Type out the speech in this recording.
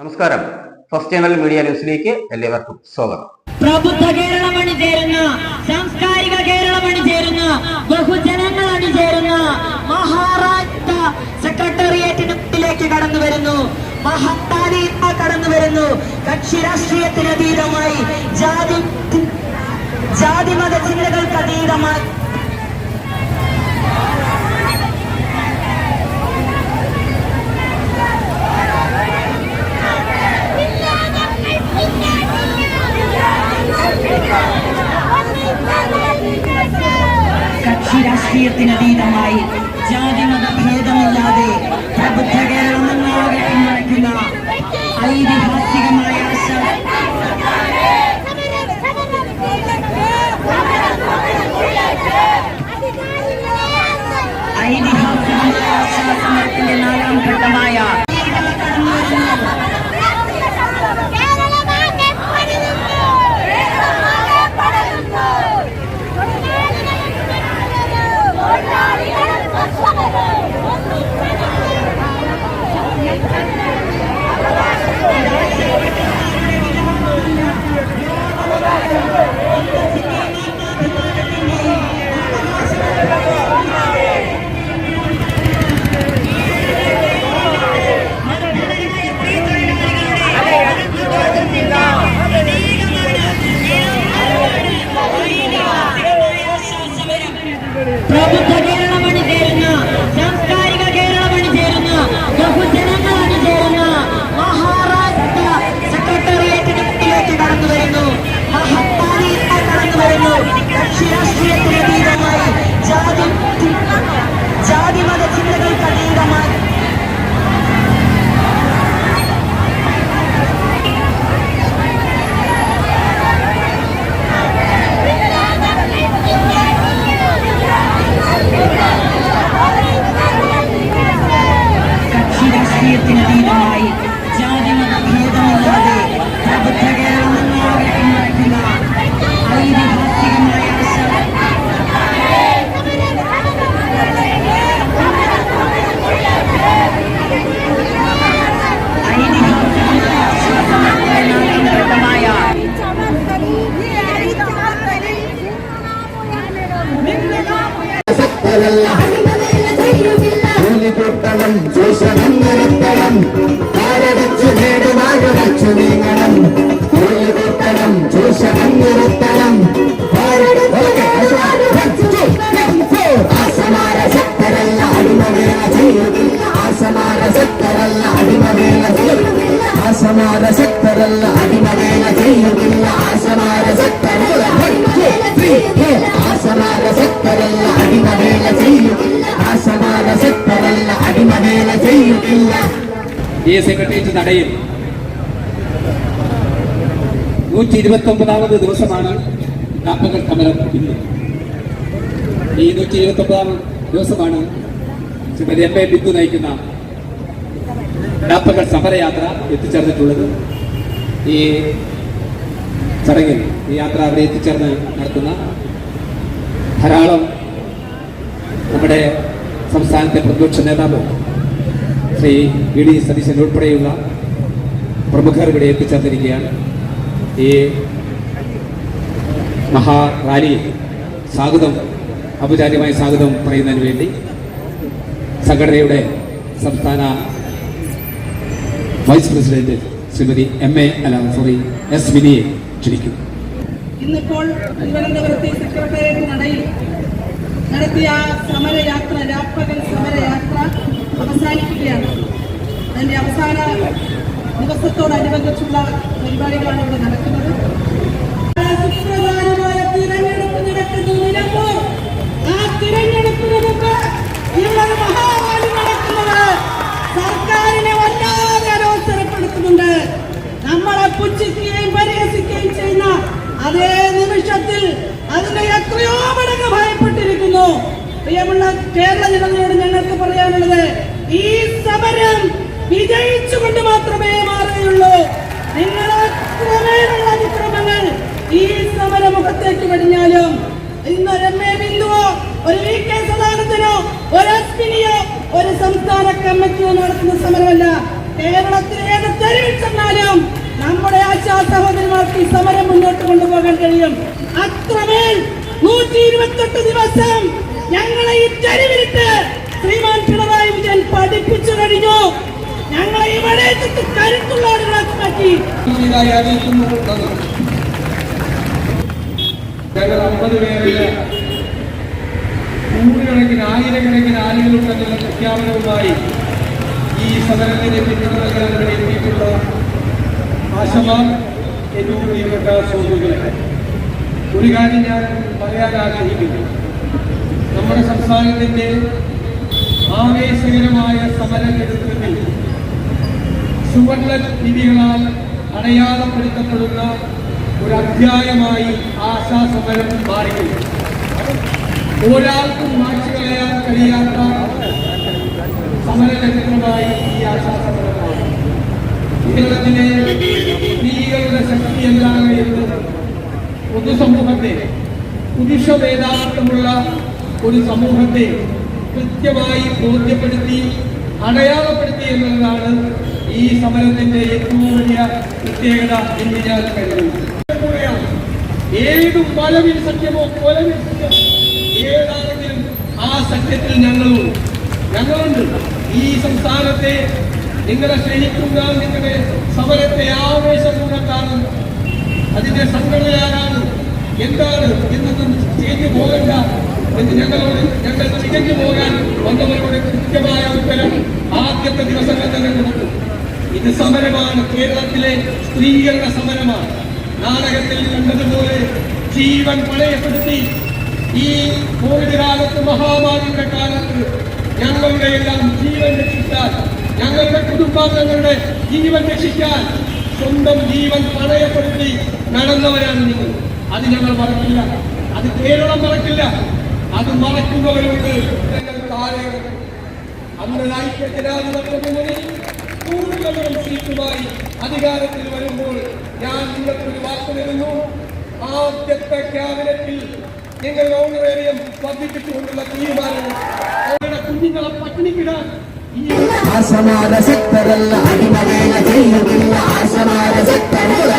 നമസ്കാരം. First channel media ന്യൂസിലേക്ക് എല്ലാവർക്കും സ്വാഗതം. പ്രബുദ്ധ കേരളം അണിചേരുന്ന സാംസ്കാരിക കേരളം അണിചേരുന്ന ബഹുജനങ്ങൾ അണിചേരുന്ന മഹാരാഷ്ട്ര സെക്രട്ടേറിയറ്റിനത്തിലേക്ക് കടന്നു വരുന്നു. മഹത്താരി കടന്നു വരുന്നു. കക്ഷി രാഷ്ട്രീയത്തിന് അതീതമായി ജാതി ജാതി മത ചിന്തകൾക്ക് അതീതമായി ജാതി മത ഭേദമില്ലാതെ പ്രബുദ്ധ കേരളം എന്നാകെ പിന്തുണയ്ക്കുന്ന ഐതിഹാസികമായ ഐതിഹാസികമായ ആശാസമരത്തിന്റെ നാലാം ഘട്ടമായ ചൂഷണം നിർത്തണം കാലടച്ചു നേടുവാഴടച്ചു നീങ്ങണം. കൂലിക്കൂട്ടണം ചൂഷണം നിർത്തണം ആസമാര ശക്തരല്ല അടിമവേല ചെയ്യുകില്ല ആസമാര ശക്തരല്ല അടിമവേല ചെയ്യുകില്ല ആസമാര ശക്തരല്ല അടിമവേല ചെയ്യുകില്ല ആസമാര ഈ സെക്രട്ടേറിയറ്റ് നടയിൽ നൂറ്റി ഇരുപത്തി ഒമ്പതാമത് ദിവസമാണ് കാപ്പകൽ കമലം ഇന്ന്. ഈ നൂറ്റി ഇരുപത്തി ഒമ്പതാം ദിവസമാണ് ശ്രീമതി എം എ ബിന്ദു നയിക്കുന്ന കാപ്പകൽ സമരയാത്ര എത്തിച്ചേർന്നിട്ടുള്ളത്. ഈ ചടങ്ങിൽ ഈ യാത്ര അവിടെ എത്തിച്ചേർന്ന് നടത്തുന്ന ധാരാളം നമ്മുടെ സംസ്ഥാനത്തെ പ്രതിപക്ഷ നേതാവ് ശ്രീ വി ഡി സതീശൻ ഉൾപ്പെടെയുള്ള പ്രമുഖർ ഇവിടെ എത്തിച്ചേർന്നിരിക്കുകയാണ് ഈ മഹാറാലി സ്വാഗതം ഔപചാരികമായ സ്വാഗതം പറയുന്നതിന് വേണ്ടി സംഘടനയുടെ സംസ്ഥാന vice president Shrimati M A അല്ല സോറി എസ് മിനിയെ ക്ഷണിക്കുന്നു. ഇന്നിപ്പോൾ തിരുവനന്തപുരത്തെ നടയിൽ നടത്തിയ സമരയാത്ര രാപ്പകൽ സമരയാത്ര അവസാനിക്കുകയാണ്. അതിന്റെ അവസാന ദിവസത്തോടനുബന്ധിച്ചുള്ള പരിപാടികളാണ് ഇവിടെ നടക്കുന്നത്. ആ സർക്കാരിനെ നമ്മളെ അതേ നിമിഷത്തിൽ എത്രയോ മടങ്ങ് ഭയപ്പെട്ടിരിക്കുന്നു. പ്രിയമുള്ള കേരള ജനതയോട് ഞങ്ങൾക്ക് പറയാനുള്ളത് സമരം വിജയിച്ചുകൊണ്ട് മാത്രമേ മാറുകയുള്ളൂ. നിങ്ങളുടെ ക്രമേണുള്ള അതിക്രമങ്ങൾ ഈ സമരമുഖത്തേക്ക് വെടിഞ്ഞാലും ഇന്ന് രമ്യ ബിന്ദുവോ ഒരു വി കെ സദാനന്ദനോ ഒരു അശ്വിനിയോ ഒരു സംസ്ഥാന കമ്മിറ്റിയോ നടത്തുന്ന സമരമല്ല. കേരളത്തിലെ ഏത് തെരുവിൽ ചെന്നാലും നമ്മുടെ ആശാ സഹോദരിമാർക്ക് ഈ സമരം മുന്നോട്ട് കൊണ്ടുപോകാൻ കഴിയും. അത്രമേൽ നൂറ്റി ഇരുപത്തെട്ട് ദിവസം ഞങ്ങളെ ഈ തെരുവിലിട്ട് ശ്രീമാൻ പിണറായി വിജയൻ പഠിപ്പിച്ചു കഴിഞ്ഞു. ഞങ്ങളെ ഇവിടെ ആയിരക്കണക്കിന് ആളുകളുണ്ടെന്നുള്ള പ്രഖ്യാപനവുമായി ഈ സമരത്തിന് പിന്തുണ നൽകാൻ വേണ്ടി എത്തിയിട്ടുള്ള ആശമാർ എന്നോട് പ്രിയപ്പെട്ട സുഹൃത്തുക്കളെ ഒരു കാര്യം ഞാൻ പറയാൻ ആഗ്രഹിക്കുന്നു. നമ്മുടെ സംസ്ഥാനത്തിന്റെ ആവേശകരമായ സമരചരിത്രത്തിൽ സുവർണ ലിപികളാൽ അടയാളപ്പെടുത്തപ്പെടുന്ന ഒരു അധ്യായമായി ആശാസമരം മാറിയിരുന്നു ഒരാൾക്കും മാറ്റി കളയാൻ കഴിയാത്ത സമരചരിത്രമായി ഈ ആശാസമരം മാറി. കേരളത്തിലെ സ്ത്രീകളുടെ ശക്തി എന്താണ് എന്ന് പൊതുസമൂഹത്തെ പുരുഷ വേദാന്തമുള്ള ഒരു സമൂഹത്തെ കൃത്യമായി ബോധ്യപ്പെടുത്തി അടയാളപ്പെടുത്തി എന്നുള്ളതാണ് ഈ സമരത്തിന്റെ ഏറ്റവും വലിയ പ്രത്യേകത എന്ന് ഞാൻ ഏതും മലവിൽ സത്യമോ കൊലവിൽ സത്യമോ ഏതാണെങ്കിലും ആ സത്യത്തിൽ ഞങ്ങളും ഞങ്ങളുണ്ട്. ഈ സംസ്ഥാനത്തെ നിങ്ങളെ സ്നേഹിക്കുന്ന നിങ്ങളുടെ സമരത്തെ ആവേശപൂർവം കാണും അതിന്റെ സംഘടനയാണ് എന്താണ്? എന്നൊന്നും ചെയ്തു പോകണ്ട എന്ന് ഞങ്ങളോട് ഞങ്ങൾ തികഞ്ഞു പോകാൻ വന്നവരോട് കൃത്യമായ ഉത്തരം ആദ്യത്തെ ദിവസങ്ങൾ തന്നെ കൊടുത്തു. ഇത് സമരമാണ്. കേരളത്തിലെ സ്ത്രീകളുടെ സമരമാണ്. നാടകത്തിൽ കണ്ടതുപോലെ ജീവൻ പണയപ്പെടുത്തി ഈ കോവിഡ് കാലത്ത് മഹാമാരിയുടെ കാലത്ത് ഞങ്ങളുടെ എല്ലാം ജീവൻ രക്ഷിക്കാൻ ഞങ്ങളുടെ കുടുംബാംഗങ്ങളുടെ ജീവൻ രക്ഷിക്കാൻ സ്വന്തം ജീവൻ പണയപ്പെടുത്തി നടന്നവരാണ് നിങ്ങൾ. അത് ഞങ്ങൾ മറക്കില്ല. അത് കേരളം മറക്കില്ല. അത് മറക്കുന്നവരുണ്ട് അന്ന് ഐക്യ കൂടുതലും സീറ്റുമായി അധികാരത്തിൽ വരുമ്പോൾ ഞാൻ നിങ്ങൾക്കൊരു വാക്ക് നൽകുന്നു. ആദ്യത്തെ ക്യാബിനറ്റിൽ നിങ്ങൾ ഓണറേറിയം വർദ്ധിപ്പിച്ചുകൊണ്ടുള്ള തീരുമാനം അവരുടെ കുഞ്ഞുങ്ങളെ പട്ടിണിക്കിടാൻ ആശമാര ശക്തരല്ല ആശമാര ശക്തരല്ല